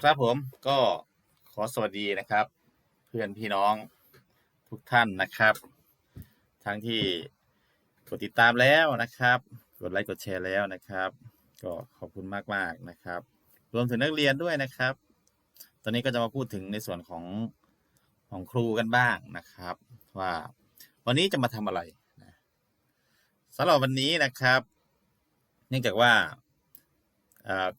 ครับผมก็ขอสวัสดีนะครับ เพื่อนพี่น้องทุกท่านนะครับ ทั้งที่กดติดตามแล้วนะครับ กดไลค์กดแชร์แล้วนะครับ ก็ขอบคุณมากๆนะครับ รวมถึงนักเรียนด้วยนะครับ ตอนนี้ก็จะมาพูดถึงในส่วนของของครูกันบ้างนะครับ ว่าวันนี้จะมาทำอะไรสำหรับวันนี้นะครับ เนื่องจากว่า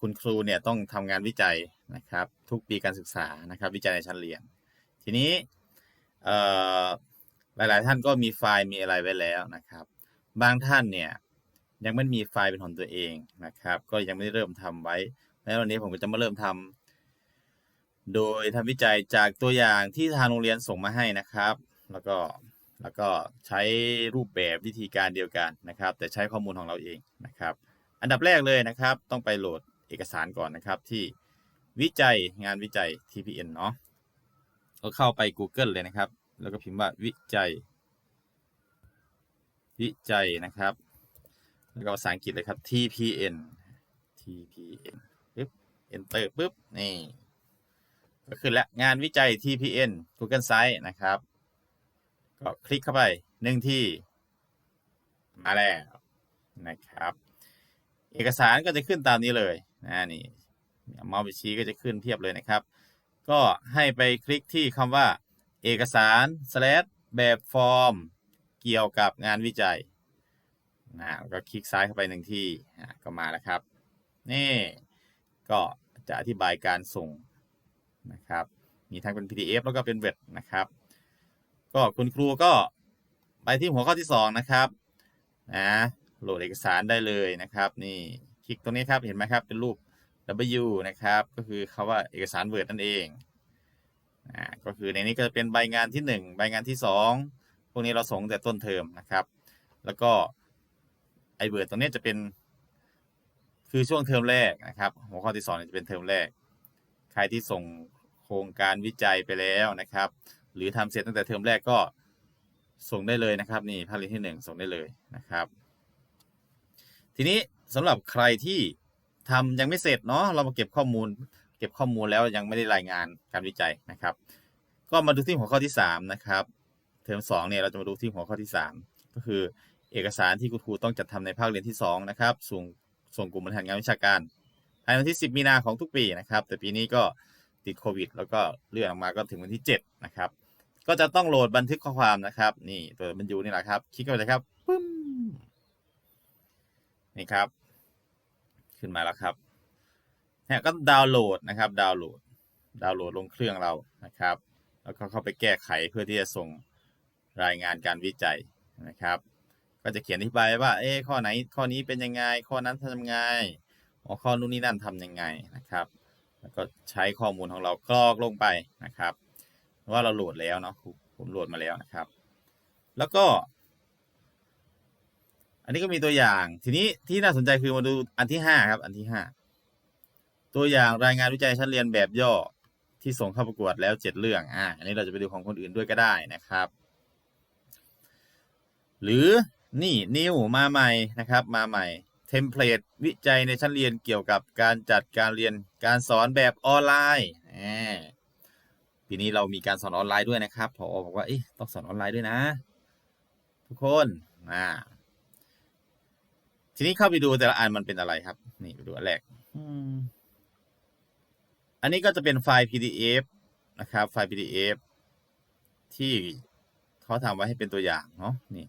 คุณครูเนี่ยต้องทำงานวิจัย นะครับทุกปีการศึกษานะครับวิจัยในชั้นเรียน ทีนี้หลาย ๆ ท่านก็มีไฟล์มีอะไรไว้แล้วนะครับ บางท่านเนี่ยยังไม่มีไฟล์เป็นของตัวเองนะครับ ก็ยังไม่ได้เริ่มทำไว้แล้ววันนี้ผมก็จะมาเริ่มทำโดยทำวิจัยจากตัวอย่างที่ทางโรงเรียนส่งมาให้นะครับ แล้วก็แล้วก็ใช้รูปแบบวิธีการเดียวกันนะครับ แต่ใช้ข้อมูลของเราเองนะครับ อันดับแรกเลยนะครับ ต้องไปโหลดเอกสารก่อนนะครับที่ วิจัยงานวิจัย TPN เนาะก็เข้าไป Google เลยนะครับ แล้วก็พิมพ์ว่าวิจัย วิจัยนะครับ แล้วก็ภาษาอังกฤษเลยครับ TPN TPN ปึ๊บ enter ปึ๊บ นี่ ก็ขึ้นแล้วงานวิจัย TPN Google Site นะครับ ก็คลิกเข้าไปหนึ่งที่ มาแล้วนะครับ เอกสารก็จะขึ้นตามนี้เลยนะนี่ เมาส์ไปชี้ก็จะขึ้นเพียบเลยนะครับ ก็ให้ไปคลิกที่คำว่า เอกสาร slash แบบฟอร์ม เกี่ยวกับงานวิจัยนะก็คลิกซ้ายเข้าไปหนึ่งที่ก็มาแล้วครับ นี่ก็จะอธิบายการส่งนะครับ มีทั้งเป็น PDF แล้วก็เป็นเวทนะครับ ก็คุณครูก็ไปที่หัวข้อที่ 2 นะครับนะโหลดเอกสารได้เลยนะครับ นี่คลิกตรงนี้ครับเห็นไหมครับเป็นรูป W นะครับ ก็คือคาว่าเอกสาร Word นั่นเองอ่าก็คือในนี้ก็จะเป็นใบงานที่ 1 ใบงานที่ 2 พวกนี้เราส่งแต่ต้นเทอมนะครับ แล้วก็ไอเวิร์ดตรงนี้จะเป็น คือช่วงเทอมแรกนะครับ หัวข้อที่2เนี่ยจะเป็นเทอมแรก ใครที่ส่งโครงการวิจัยไปแล้วนะครับ หรือทำเสร็จตั้งแต่เทอมแรกก็ส่งได้เลยนะครับ นี่ภาคเรียนที่ 1 ส่งได้เลยนะครับ ทีนี้สำหรับใครที่ ทำยังไม่เสร็จเนาะเรามาเก็บข้อมูล เก็บข้อมูลแล้วยังไม่ได้รายงานการวิจัยนะครับ ก็มาดูที่หัวข้อที่3นะครับเทอม2เนี่ยเราจะมาดูที่หัวข้อที่ 3 ก็คือเอกสารที่คุณครูต้องจัดทำในภาคเรียนที่2นะครับส่งส่งกลุ่มบริหารงานวิชาการภายในวันที่ 10 มีนาของทุกปีนะครับ แต่ปีนี้ก็ติดโควิด แล้วก็เลื่อนออกมาก็ถึงวันที่ 7 นะครับ ก็จะต้องโหลดบันทึกข้อความนะครับ นี่ตัวบรรยูนี่แหละครับ คลิกเข้าไปเลยครับปึ้มนี่ครับ ขึ้นมาแล้วครับเนี่ยก็ดาวน์โหลดนะครับ ดาวน์โหลด ดาวน์โหลดลงเครื่องเรานะครับ แล้วก็เข้าไปแก้ไขเพื่อที่จะส่งรายงานการวิจัยนะครับ ก็จะเขียนอธิบายว่า เอ๊ข้อไหน ข้อนี้เป็นยังไง ข้อนั้นทำยังไงข้อนู้นนี่นั่นทำยังไงนะครับ แล้วก็ใช้ข้อมูลของเรากรอกลงไปนะครับ ว่าเราโหลดแล้วเนาะ ผมโหลดมาแล้วนะครับ แล้วก็ อันนี้ก็มีตัวอย่าง ทีนี้ที่น่าสนใจคือมาดูอันที่ห้าครับ อันที่ห้าตัวอย่างรายงานวิจัยชั้นเรียนแบบย่อที่ส่งเข้าประกวดแล้วเจ็ดเรื่อง อ่า อันนี้เราจะไปดูของคนอื่นด้วยก็ได้นะครับ หรือนี่นิวมาใหม่นะครับ มาใหม่เทมเพลตวิจัยในชั้นเรียนเกี่ยวกับการจัดการเรียนการสอนแบบออนไลน์ปีนี้เรามีการสอนออนไลน์ด้วยนะครับพอบอกว่าเอ๊ะต้องสอนออนไลน์ด้วยนะ ทุกคนอ่า ทีนี้เข้าไปดูแต่ละอันมันเป็นอะไรครับ นี่ไปดูอันแรกอันนี้ก็จะเป็นไฟล์ PDF นะครับ ไฟล์ PDF ที่เขาทำไว้ให้เป็นตัวอย่างเนาะนี่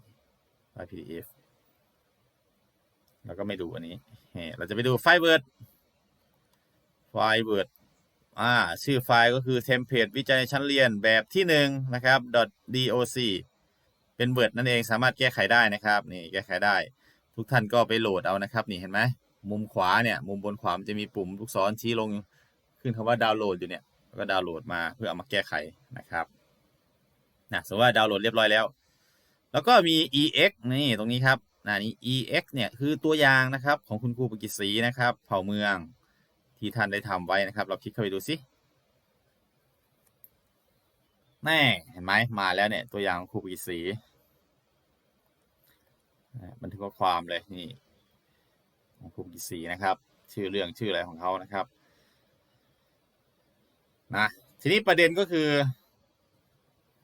ไฟล์ PDF แล้วก็ไม่ดูอันนี้เราจะไปดูไฟล์ Word ไฟล์ Word อ่าชื่อไฟล์ก็คือเทมเพลตวิจัยในชั้นเรียนแบบที่หนึ่งนะครับ .doc เป็น Word นั่นเองสามารถแก้ไขได้นะครับ นี่แก้ไขได้ ทุกท่านก็ไปโหลดเอานะครับนี่เห็นไหมมุมขวาเนี่ยมุมบนขวามันจะมีปุ่มลูกศรชี้ลงขึ้นคำว่าดาวน์โหลดอยู่เนี่ยก็ดาวน์โหลดมาเพื่อเอามาแก้ไขนะครับนะสมมติว่าดาวน์โหลดเรียบร้อยแล้ว แล้วก็มี ex นี่ตรงนี้ครับนะนี่ ex เนี่ยคือตัวอย่างนะครับของคุณครูปกิจศรีนะครับ เผ่าเมืองที่ท่านได้ทำไว้นะครับ เราคลิกเข้าไปดูสิแน่เห็นไหมมาแล้วเนี่ยตัวอย่างของครูปกิจศรี บันทึกข้อความเลยนี่ของครูกิจศรีนะครับ ชื่อเรื่องชื่ออะไรของเขานะครับนะทีนี้ประเด็นก็คือ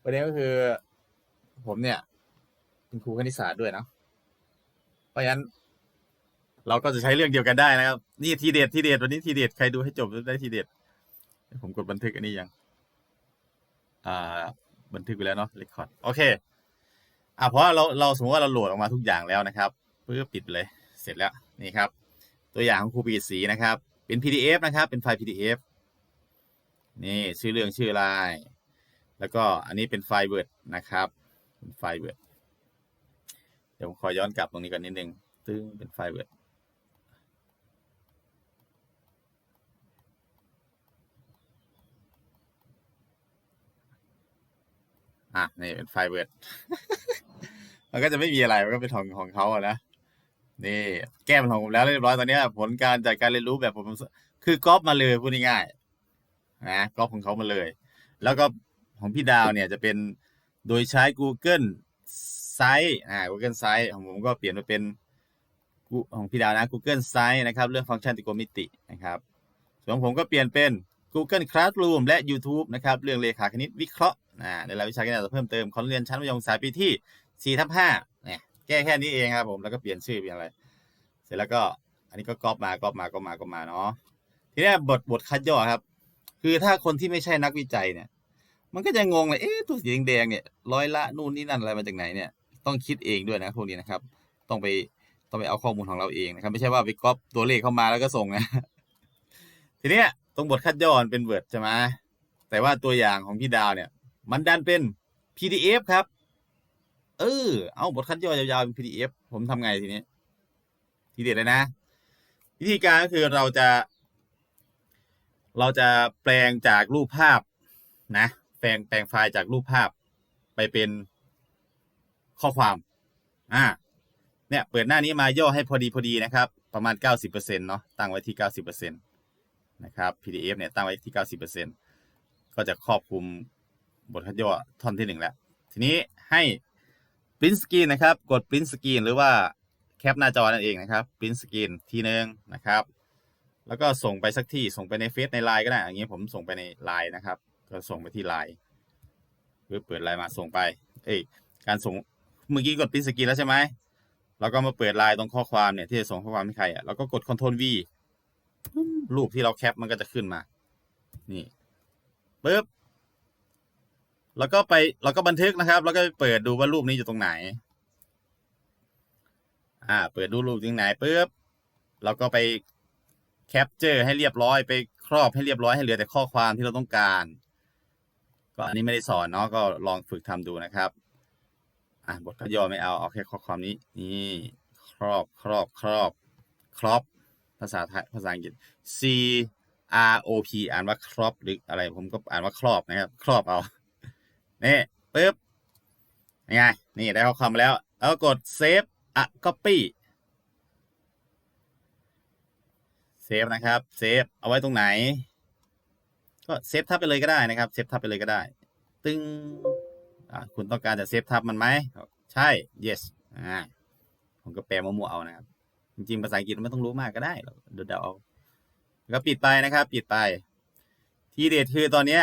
ประเด็นก็คือ ผมเนี่ย เป็นครูคณิตศาสตร์ด้วยเนาะเพราะฉะนั้น เราก็จะใช้เรื่องเดียวกันได้นะครับ นี่ทีเด็ดทีเด็ดวันนี้ทีเด็ดใครดูให้จบได้ทีเด็ดผมกดบันทึกอันนี้ยัง อ่า บันทึกไปแล้วเนาะเรคคอร์ดโอเค อะเพราะว่าเราเราสมมติว่าเราโหลดออกมาทุกอย่างแล้วนะครับเพื่อปิดเลยเสร็จแล้วนี่ครับ ตัวอย่างของครูปีสีนะครับ เป็น PDF นะครับ เป็นไฟล์ PDF นี่ชื่อเรื่องชื่อลายแล้วก็อันนี้เป็นไฟล์ Word นะครับเป็นไฟล์ Word เดี๋ยวผมขอย้อนกลับตรงนี้ก่อนนิดนึงตึ้งเป็นไฟล์ Word อะนี่เป็นไฟล์ Word มันก็จะไม่มีอะไรมันก็เป็นของของเขาอะนะนี่แก้เป็นของผมแล้วเรียบร้อยตอนนี้ผลการจากการเรียนรู้แบบผมคือก๊อปมาเลยพูดง่ายๆนะก๊อปของเขามาเลย แล้วก็ของพี่ดาวเนี่ยจะเป็นโดยใช้ Google Site อ่า Google Site ของผมก็เปลี่ยนมาเป็นของพี่ดาวนะ Google Site นะครับ เรื่องฟังก์ชันตริโกณมิตินะครับ ส่วนของผมก็เปลี่ยนเป็น Google Classroom และ YouTube นะครับ เรื่องเลขาคณิตวิเคราะห์ อ่าในรายวิชาการเพิ่มเติมขอเรียนชั้นมัธยมศึกษาปีที่4ทับ5เนี่ยแก้แค่นี้เองครับผมแล้วก็เปลี่ยนชื่อเปลี่ยนอะไร เสร็จแล้วก็อันนี้ก็ก๊อปมาก๊อปมาก๊อปมาก๊อปมาเนาะทีนี้บทบทคัดย่อครับ คือถ้าคนที่ไม่ใช่นักวิจัยเนี่ย มันก็จะงงเลยเอ๊ะตัวสีแดงเนี่ยร้อยละนู่นนี่นั่นอะไรมาจากไหนเนี่ยต้องคิดเองด้วยนะพวกนี้นะครับ ต้องไปต้องไปเอาข้อมูลของเราเองนะครับ ไม่ใช่ว่าไปก๊อปตัวเลขเข้ามาแล้วก็ส่งนะทีเนี้ยตรงบทคัดย่อเป็นเวิร์ดใช่ไหมแต่ว่าตัวอย่างของพี่ดาวเนี่ย มันดันเป็น PDF ครับ เออ เอาบทคัดย่อยาวๆเป็น PDF ผมทำไงทีนี้ ทีเด็ดเลยนะ วิธีการก็คือเราจะ เราจะแปลงจากรูปภาพนะ แปลงแปลงไฟล์จากรูปภาพไปเป็นข้อความ อ่า เนี่ย เปิดหน้านี้มาย่อให้พอดีพอดีนะครับ ประมาณ 90%เนาะ ตั้งไว้ที่ 90%นะครับ PDF เนี่ย ตั้งไว้ที่ 90%ก็จะครอบคลุม บทคัดย่อท่อนที่หนึ่งแล้ว ทีนี้ให้ print screen นะครับ กด print screen หรือว่าแคปหน้าจอนั่นเองนะครับ print screen ทีหนึ่งนะครับ แล้วก็ส่งไปสักที่ส่งไปในเฟซในไลน์ก็ได้อย่างนี้ผมส่งไปในไลน์นะครับ ก็ส่งไปที่ไลน์หรือเปิดไลน์มาส่งไป เอ้ยการส่งเมื่อกี้กด print screen แล้วใช่ไหมเราก็มาเปิดไลน์ตรงข้อความเนี่ยที่จะส่งข้อความให้ใครอะเราก็กด Ctrl V รูปที่เราแคปมันก็จะขึ้นมา นี่ปึ๊บ แล้วก็ไปเราก็บันทึกนะครับ แล้วก็ไปเปิดดูว่ารูปนี้อยู่ตรงไหน อ่า เปิดดูรูปตรงไหนปุ๊บเราก็ไปแคปเจอร์ให้เรียบร้อยไปครอบให้เรียบร้อยให้เหลือแต่ข้อความที่เราต้องการ ก็อันนี้ไม่ได้สอนเนาะก็ลองฝึกทำดูนะครับ อ่าบทก็ย่อไม่เอาเอาแค่ข้อความนี้ นี่ครอบครอบครอบครอบภาษาไทยภาษาอังกฤษ C R O P อ่านว่าครอบหรืออะไรผมก็อ่านว่าครอบนะครับ ครอบเอา นี่ปึ๊บยังไงนี่ได้ข้อความแล้ว แล้วกด save a copy เซฟนะครับเซฟเอาไว้ตรงไหน ก็เซฟทับไปเลยก็ได้นะครับเซฟทับไปเลยก็ได้ ตึงอ่าคุณต้องการจะเซฟทับมันไหมใช่ yes อ่าผมก็แปลมั่วๆเอานะครับ จริงๆภาษาอังกฤษไม่ต้องรู้มากก็ได้เดี๋ยวเดาเอาก็ปิดไปนะครับ ปิดไป ทีเด็ดคือตอนเนี้ย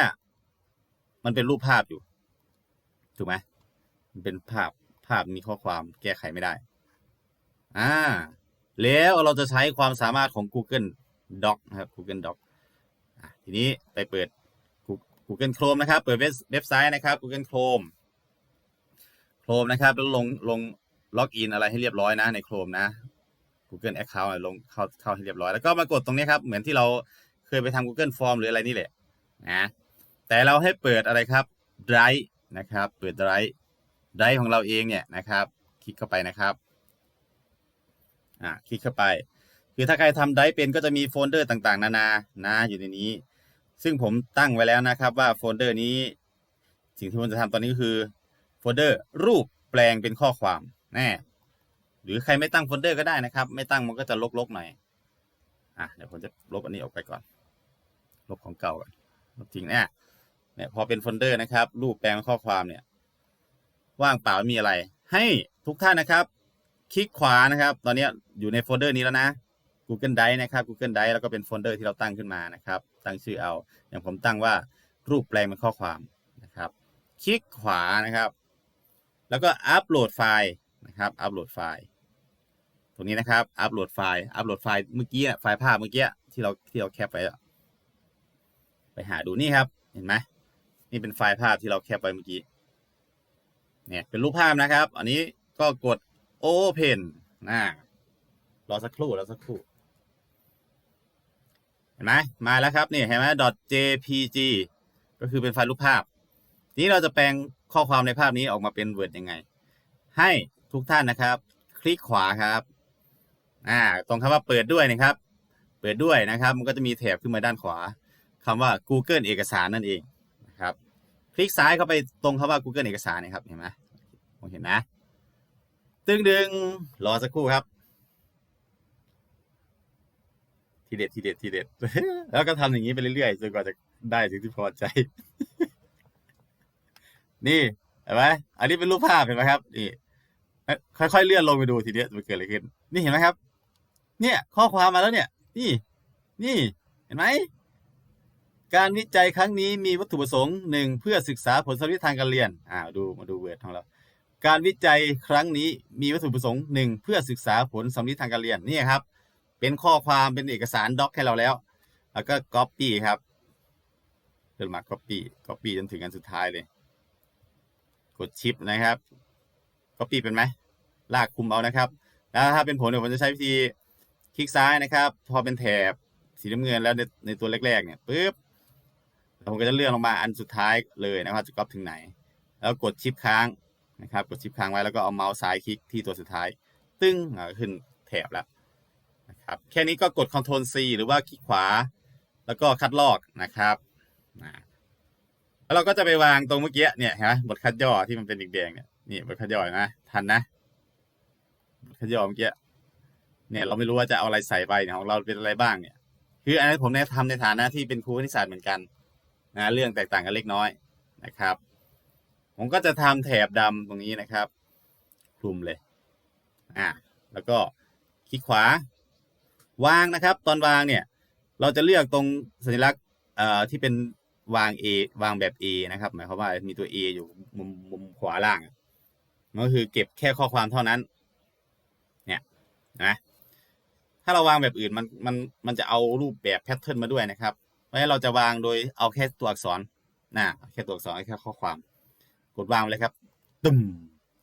มันเป็นรูปภาพอยู่ ถูกไหมมันเป็นภาพภาพมีข้อความแก้ไขไม่ได้ อ่า แล้วเราจะใช้ความสามารถของ Google Doc นะครับ Google Doc อะทีนี้ไปเปิด Google Chrome นะครับ เปิดเว็บไซต์นะครับ Google Chrome Chrome นะครับแล้วลงลงล็อกอินอะไรให้เรียบร้อยนะใน Chrome นะ Google Account ลงเข้าเข้าให้เรียบร้อย แล้วก็มากดตรงนี้ครับ เหมือนที่เราเคยไปทำ Google Form หรืออะไรนี่แหละนะแต่เราให้เปิดอะไรครับ Drive นะครับ เปิด Drive Drive ของเราเองเนี่ยนะครับ คลิกเข้าไปนะครับอ่าคลิกเข้าไป คือถ้าใครทำ Drive เป็นก็จะมีโฟลเดอร์ต่างๆ นานานะอยู่ในนี้ ซึ่งผมตั้งไว้แล้วนะครับว่าโฟลเดอร์นี้ สิ่งที่ผมจะทำตอนนี้ก็คือโฟลเดอร์รูปแปลงเป็นข้อความแน่หรือใครไม่ตั้งโฟลเดอร์ก็ได้นะครับ ไม่ตั้งมันก็จะลกๆหน่อยอะเดี๋ยวผมจะลบอันนี้ออกไปก่อน ลบของเก่าก่อนลบทิ้งเนี่ย เนี่ยพอเป็นโฟลเดอร์นะครับ รูปแปลงข้อความเนี่ย ว่างเปล่าไม่มีอะไร ให้ทุกท่านนะครับ คลิกขวานะครับ ตอนนี้อยู่ในโฟลเดอร์นี้แล้วนะ Google Drive นะครับ Google Drive แล้วก็เป็นโฟลเดอร์ที่เราตั้งขึ้นมานะครับ ตั้งชื่อเอา อย่างผมตั้งว่ารูปแปลงเป็นข้อความนะครับ คลิกขวานะครับ แล้วก็อัปโหลดไฟล์นะครับอัปโหลดไฟล์ตรงนี้นะครับอัปโหลดไฟล์อัปโหลดไฟล์เมื่อกี้ไฟล์ภาพเมื่อกี้ที่เราที่เราแคปไว้อะไปหาดูนี่ครับ เห็นไหม นี่เป็นไฟล์ภาพที่เราแคปไว้เมื่อกี้ เนี่ยเป็นรูปภาพนะครับ อันนี้ก็กด Open นะรอสักครู่รอสักครู่ เห็นไหมมาแล้วครับนี่เห็นไหม .jpg ก็คือเป็นไฟล์รูปภาพ ทีนี้เราจะแปลงข้อความในภาพนี้ออกมาเป็น Word ยังไง ให้ทุกท่านนะครับ คลิกขวาครับอ่าตรงคำว่าเปิดด้วยนะครับ เปิดด้วยนะครับ มันก็จะมีแถบขึ้นมาด้านขวาคำว่า Google เอกสารนั่นเอง ลิกซ้ายเข้าไปตรงคำว่า Google เอกสารนะครับเห็นไหมมองเห็นนะ ตึงดึงรอสักครู่ครับ ทีเด็ดทีเด็ดทีเด็ด แล้วก็ทำอย่างนี้ไปเรื่อยๆจนกว่าจะได้สิ่งที่พอใจ นี่เห็นไหมอันนี้เป็นรูปภาพเห็นไหมครับ นี่ค่อยๆเลื่อนลงไปดูทีเดียวมันเกิดอะไรขึ้น นี่เห็นไหมครับ เนี่ย ข้อความมาแล้วเนี่ย นี่ นี่ เห็นไหม การวิจัยครั้งนี้มีวัตถุประสงค์หนึ่งเพื่อศึกษาผลสำลิดทางการเรียนอ่าดูมาดูเวิร์ดของเรา การวิจัยครั้งนี้มีวัตถุประสงค์หนึ่งเพื่อศึกษาผลสำลิดทางการเรียนนี่ครับ เป็นข้อความเป็นเอกสารด็อกให้เราแล้ว แล้วก็ copy ครับเดินมา copy copy จนถึงอันสุดท้ายเลย กดชิปนะครับ copy เป็นไหมลากคุมเอานะครับ แล้วถ้าเป็นผมเดี๋ยวผมจะใช้วิธีคลิกซ้ายนะครับ พอเป็นแถบสีน้ำเงินแล้วในในตัวแรกๆเนี่ยปุ๊บ ผมก็จะเลื่อนลงมาอันสุดท้ายเลยนะครับจะก๊อปถึงไหน แล้วกดชิปค้างนะครับ กดชิปค้างไว้แล้วก็เอาเมาส์ซ้ายคลิกที่ตัวสุดท้าย ตึ้งขึ้นแถบแล้วนะครับแค่นี้ก็กด Ctrl C หรือว่าคลิกขวา แล้วก็คัดลอกนะครับนะแล้วเราก็จะไปวางตรงเมื่อกี้เนี่ยเห็นไหมบทคัดย่อที่มันเป็นแดงๆเนี่ยนี่บทคัดย่อนะทันนะบทคัดย่อเมื่อกี้เนี่ยเราไม่รู้ว่าจะเอาอะไรใส่ไปเนี่ยของเราเป็นอะไรบ้างเนี่ย คืออันนี้ผมเนี่ยทำในฐานะที่เป็นครูคณิตศาสตร์เหมือนกัน นะเรื่องแตกต่างกันเล็กน้อยนะครับ ผมก็จะทำแถบดำตรงนี้นะครับ คลุมเลยอ่าแล้วก็คลิกขวาวางนะครับ ตอนวางเนี่ย เราจะเลือกตรงสัญลักษณ์เอ่อที่เป็นวาง A วางแบบ A นะครับ หมายความว่ามีตัว A อยู่มุมมุมขวาล่างมันก็คือเก็บแค่ข้อความเท่านั้น เนี่ยนะถ้าเราวางแบบอื่นมันมันมันจะเอารูปแบบแพทเทิร์นมาด้วยนะครับ เพราะฉะนั้นเราจะวางโดยเอาแค่ตัวอักษรนะแค่ตัวอักษรแค่ข้อความ กดวางเลยครับตึม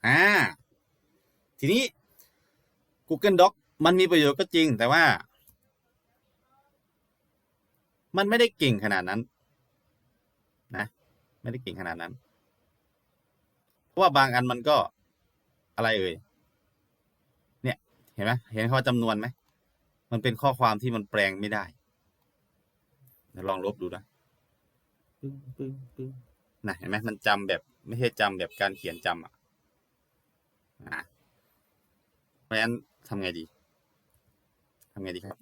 อ่าทีนี้ Google Doc มันมีประโยชน์ก็จริงแต่ว่า มันไม่ได้เก่งขนาดนั้น นะ ไม่ได้เก่งขนาดนั้น เพราะว่าบางอันมันก็อะไรเอ่ยเนี่ย เห็นไหมเห็นคำว่าจำนวนไหมมันเป็นข้อความที่มันแปลงไม่ได้ ลองลบดูนะปึ้งปึ้งปึ้งนะเห็นไหมมันจำแบบไม่ใช่จำแบบการเขียนจำอะนะเพราะฉะนั้นทำไงดีทำไงดีครับ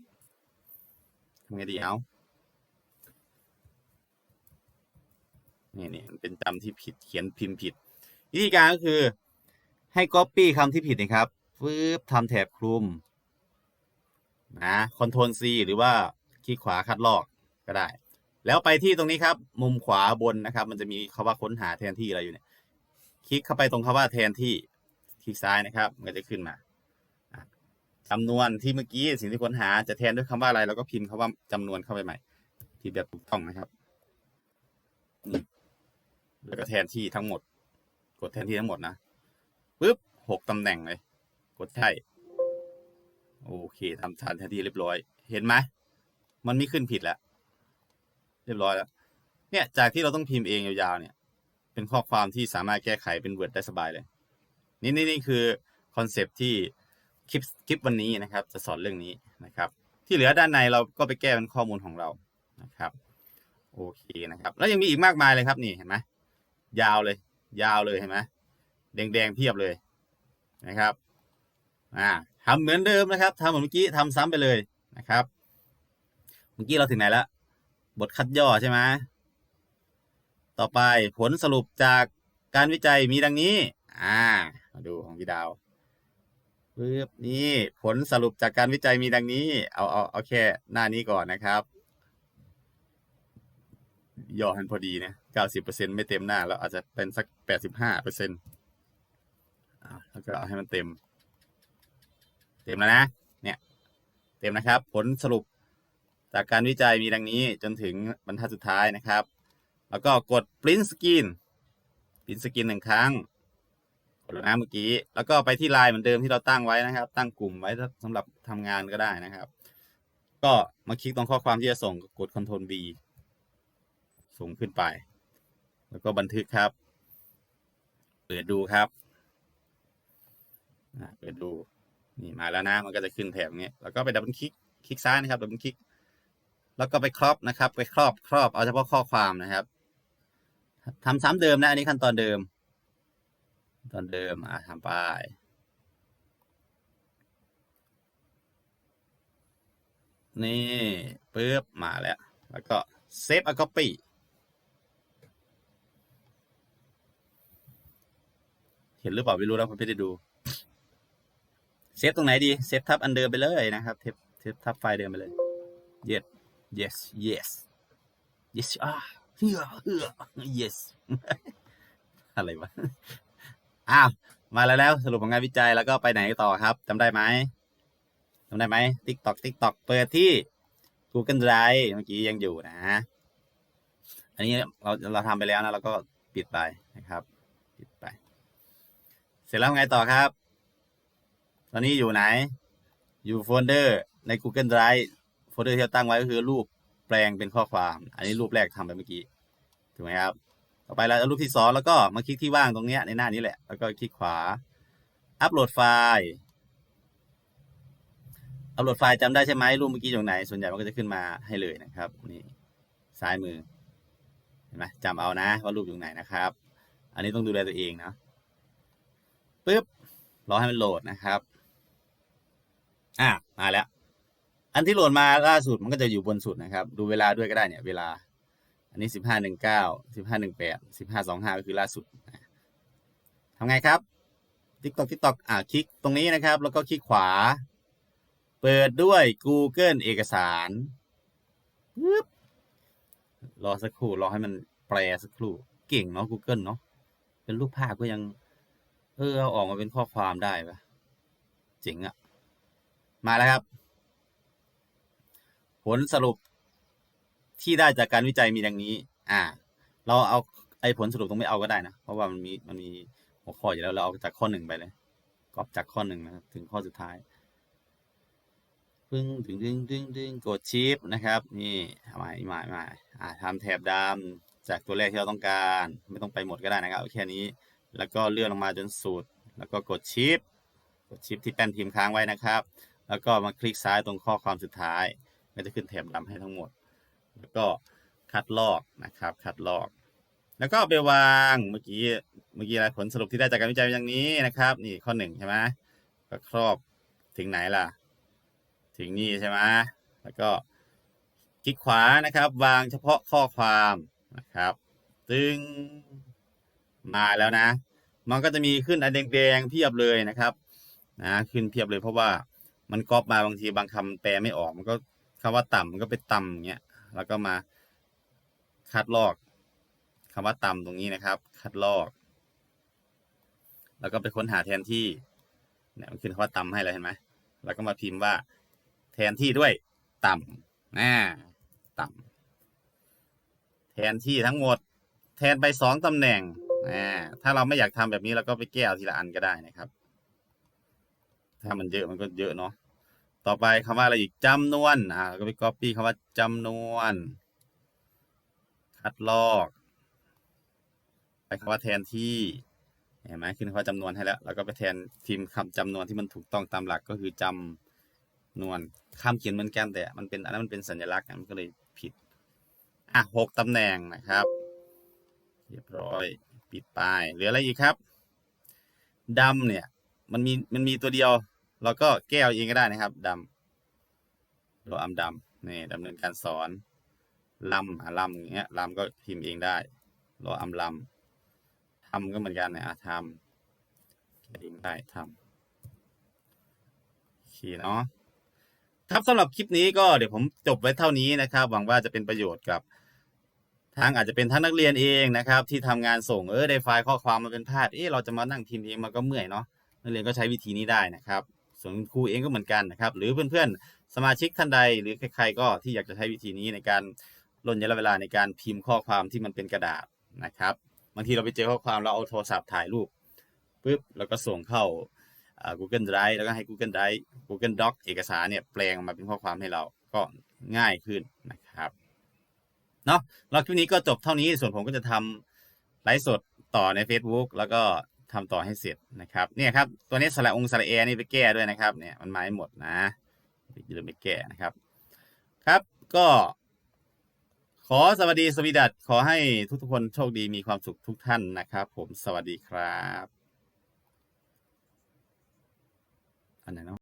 ทำไงดีเอานี่นี่มันเป็นจำที่ผิดเขียนพิมพ์ผิด วิธีการก็คือให้ Copy คำที่ผิดนะครับฟืบทำแถบคลุมนะ Ctrl C หรือว่าคลิกขวาคัดลอก ก็ได้ แล้วไปที่ตรงนี้ครับ มุมขวาบนนะครับ มันจะมีคาว่าค้นหาแทนที่อะไรอยู่เนี่ย คลิกเข้าไปตรงคาว่าแทนที่คลิกซ้ายนะครับ มันก็จะขึ้นมาจำนวนที่เมื่อกี้สิ่งที่ค้นหาจะแทนด้วยคำว่าอะไรเราก็พิมพ์คำว่าจำนวนเข้าไปใหม่พิมพ์แบบถูกต้องนะครับนี่แล้วก็แทนที่ทั้งหมด กดแทนที่ทั้งหมดนะปึ๊บหกตำแหน่งเลย กดใช่โอเคทำทานแทนที่เรียบร้อย เห็นไหมมันไม่ขึ้นผิดแล้ว เรียบร้อยแล้ว เนี่ยจากที่เราต้องพิมพ์เองยาวๆเนี่ย เป็นข้อความที่สามารถแก้ไขเป็นเวิร์ดได้สบายเลย นี่นี่นี่คือคอนเซปที่คลิปคลิปวันนี้นะครับ จะสอนเรื่องนี้นะครับ ที่เหลือด้านในเราก็ไปแก้เป็นข้อมูลของเรานะครับโอเคนะครับ แล้วยังมีอีกมากมายเลยครับนี่เห็นไหมยาวเลย ยาวเลยเห็นไหมแดงๆเพียบเลยนะครับอ่าทำเหมือนเดิมนะครับทำเหมือนเมื่อกี้ทำซ้ำไปเลยนะครับ เมื่อกี้เราถึงไหนแล้ว บทคัดย่อใช่ไหมต่อไปผลสรุปจากการวิจัยมีดังนี้ อ่า มาดูของพี่ดาวปึ๊บนี่ผลสรุปจากการวิจัยมีดังนี้ เอาเอาเอาแค่หน้านี้ก่อนนะครับ ย่อให้มันพอดีเนี่ยเก้าสิบเปอร์เซ็นไม่เต็มหน้า แล้วอาจจะเป็นสักแปดสิบห้าเปอร์เซ็นต์แล้วก็เอาให้มันเต็ม เต็มแล้วนะ เนี่ย เต็มนะครับ ผลสรุป จากการวิจัยมีดังนี้จนถึงบรรทัดสุดท้ายนะครับ แล้วก็กด print screen print screen หนึ่งครั้งกดนะเมื่อกี้ แล้วก็ไปที่ไลน์เหมือนเดิมที่เราตั้งไว้นะครับ ตั้งกลุ่มไว้สำหรับทำงานก็ได้นะครับ ก็มาคลิกตรงข้อความที่จะส่งกด Ctrl V ส่งขึ้นไป แล้วก็บันทึกครับ เปิดดูครับเปิดดูนี่มาแล้วนะมันก็จะขึ้นแถบนี้แล้วก็ไปดับเบิลคลิกคลิกซ้ายนะครับดับเบิลคลิก แล้วก็ไปครอบนะครับ ไปครอบครอบเอาเฉพาะข้อความนะครับทำซ้ำเดิมนะ อันนี้ขั้นตอนเดิม ตอนเดิมอ่าทำไปนี่ปึ๊บมาแล้ว แล้วก็เซฟ a copy เห็นหรือเปล่าไม่รู้นะผมไม่ได้ดู เซฟตรงไหนดี เซฟทับอันเดิมไปเลยนะครับ เซฟเซฟทับไฟล์เดิมไปเลย yes yes yes yes อ่าเฮือเฮือ yes อะไรวะอ้าวมาแล้วแล้วสรุปของานวิจัยแล้วก็ไปไหนต่อครับจำได้ไหมจำได้ไหม TikTok TikTok เปิดที่ Google Drive เมื่อกี้ยังอยู่นะ อันนี้เราเราทำไปแล้วนะเราก็ปิดไปนะครับ ปิดไป เสร็จแล้วไงต่อครับ ตอนนี้อยู่ไหน อยู่โฟลเดอร์ใน Google Drive โฟลเดอร์ที่เราตั้งไว้ก็คือรูปแปลงเป็นข้อความ อันนี้รูปแรกทำไปเมื่อกี้ถูกไหมครับ ต่อไปเราเอารูปที่สองแล้วก็มาคลิกที่ว่างตรงเนี้ยในหน้านี้แหละ แล้วก็คลิกขวา อัปโหลดไฟล์อัปโหลดไฟล์จำได้ใช่ไหมรูปเมื่อกี้อยู่ไหน ส่วนใหญ่มันก็จะขึ้นมาให้เลยนะครับนี่ซ้ายมือเห็นไหมจำเอานะว่ารูปอยู่ไหนนะครับ อันนี้ต้องดูแลตัวเองนะปึ๊บรอให้มันโหลดนะครับ อะมาแล้ว อันที่โหลดมาล่าสุดมันก็จะอยู่บนสุดนะครับ ดูเวลาด้วยก็ได้เนี่ย เวลา อันนี้สิบห้าหนึ่งเก้าสิบห้าหนึ่งแปดสิบห้าสองห้าก็คือล่าสุดทำไงครับ TikTok TikTok อ่าคลิกตรงนี้นะครับ แล้วก็คลิกขวา เปิดด้วย Google เอกสารปึ๊บรอสักครู่รอให้มันแปลสักครู่ เก่งเนาะ Google เนาะเป็นรูปภาพก็ยัง เออเอาออกมาเป็นข้อความได้ปะเจ๋งอะมาแล้วครับ ผลสรุปที่ได้จากการวิจัยมีดังนี้ อ่า เราเอาไอ้ผลสรุปตรงไม่เอาก็ได้นะ เพราะว่ามันมีมันมีหัวข้ออยู่แล้วเราเอาจากข้อหนึ่งไปเลยกอบจากข้อหนึ่งนะถึงข้อสุดท้ายปึ้งดึงดึงดึงดึงกดชิปนะครับ นี่หมายหมายหมายอ่าทำแถบดำจากตัวแรกที่เราต้องการ ไม่ต้องไปหมดก็ได้นะครับแค่นี้ แล้วก็เลื่อนลงมาจนสุด แล้วก็กดชิปกดชิปที่แป้นพิมพ์ค้างไว้นะครับ แล้วก็มาคลิกซ้ายตรงข้อความสุดท้าย ก็จะขึ้นแถบดำให้ทั้งหมด แล้วก็คัดลอกนะครับ คัดลอก แล้วก็ไปวางเมื่อกี้เมื่อกี้อะไรผลสรุปที่ได้จากการวิจัยอย่างนี้นะครับ นี่ข้อหนึ่งใช่ไหมก็ครอบถึงไหนล่ะ ถึงนี่ใช่ไหมแล้วก็คลิกขวานะครับ วางเฉพาะข้อความนะครับตึงมาแล้วนะ มันก็จะมีขึ้นอันแดงๆเพียบเลยนะครับนะขึ้นเพียบเลยเพราะว่ามันก๊อปมาบางทีบางคำแปลไม่ออกมันก็ คำว่าต่ำมันก็ไปต่ำอย่าเงี้ยแล้วก็มาคัดลอกคำว่าต่ำตรงนี้นะครับ คัดลอก แล้วก็ไปค้นหาแทนที่เนี่ยมันขึ้นคำว่าต่ำให้เลยเห็นไหมแล้วก็มาพิมพ์ว่าแทนที่ด้วยต่ำนะต่ำแทนที่ทั้งหมด แทนไปสองตำแหน่งอ่าถ้าเราไม่อยากทำแบบนี้เราก็ไปแก้เอาทีละอันก็ได้นะครับ ถ้ามันเยอะมันก็เยอะเนาะ ต่อไปคำว่าอะไรอีกจำนวนอ่าก็ไป copy คำว่าจำนวน คัดลอกไปคำว่าแทนที่เห็นไหมขึ้นคำว่าจำนวนให้แล้ว แล้วก็ไปแทนพิมพ์คำจำนวนที่มันถูกต้องตามหลักก็คือจำนวนคำเขียนเหมือนกันแต่ มันเป็นอันนั้นมันเป็นสัญลักษณ์มันก็เลยผิดอะหกตำแหน่งนะครับ เรียบร้อยปิดป้ายเหลืออะไรอีกครับดำเนี่ย มันมีมันมีตัวเดียว เราก็แก้เอาเองก็ได้นะครับดำเราอำดำนี่ดำเนินการสอนลำอะลำอย่างเงี้ยลำก็พิมพ์เองได้ราอำลำทำก็เหมือนกันเนี่ยอะทำแก้เองได้ทำโอเคเนาะครับสำหรับคลิปนี้ก็เดี๋ยวผมจบไว้เท่านี้นะครับ หวังว่าจะเป็นประโยชน์กับทั้งอาจจะเป็นทั้งนักเรียนเองนะครับ ที่ทำงานส่งเออได้ไฟล์ข้อความมาเป็นพาดเออเราจะมานั่งพิมพ์เองมันก็เมื่อยเนาะนักเรียนก็ใช้วิธีนี้ได้นะครับ ส่วนครูเองก็เหมือนกันนะครับ หรือเพื่อนๆ สมาชิกท่านใด หรือใครๆก็ที่อยากจะใช้วิธีนี้ในการลดระยะเวลาในการพิมพ์ข้อความที่มันเป็นกระดาษนะครับบางทีเราไปเจอข้อความเราเอาโทรศัพท์ถ่ายรูปปุ๊บแล้วก็ส่งเข้า Google Drive แล้วก็ให้ Google Drive Google Doc เอกสารเนี่ยแปลงมาเป็นข้อความให้เราก็ง่ายขึ้นนะครับเนาะแล้วคลิปนี้ก็จบเท่านี้ส่วนผมก็จะทำไลฟ์สดต่อใน Facebook แล้วก็ ทำต่อให้เสร็จนะครับเนี่ยครับตัวนี้สระองสระเอนี่ไปแก้ด้วยนะครับเนี่ยมันมาไม่หมดนะอย่าลืมไปแก้นะครับ ครับก็ ขอสวัสดีสวีดัตขอให้ทุกๆคนโชคดีมีความสุขทุกท่านนะครับ ผมสวัสดีครับอันไหนเนาะ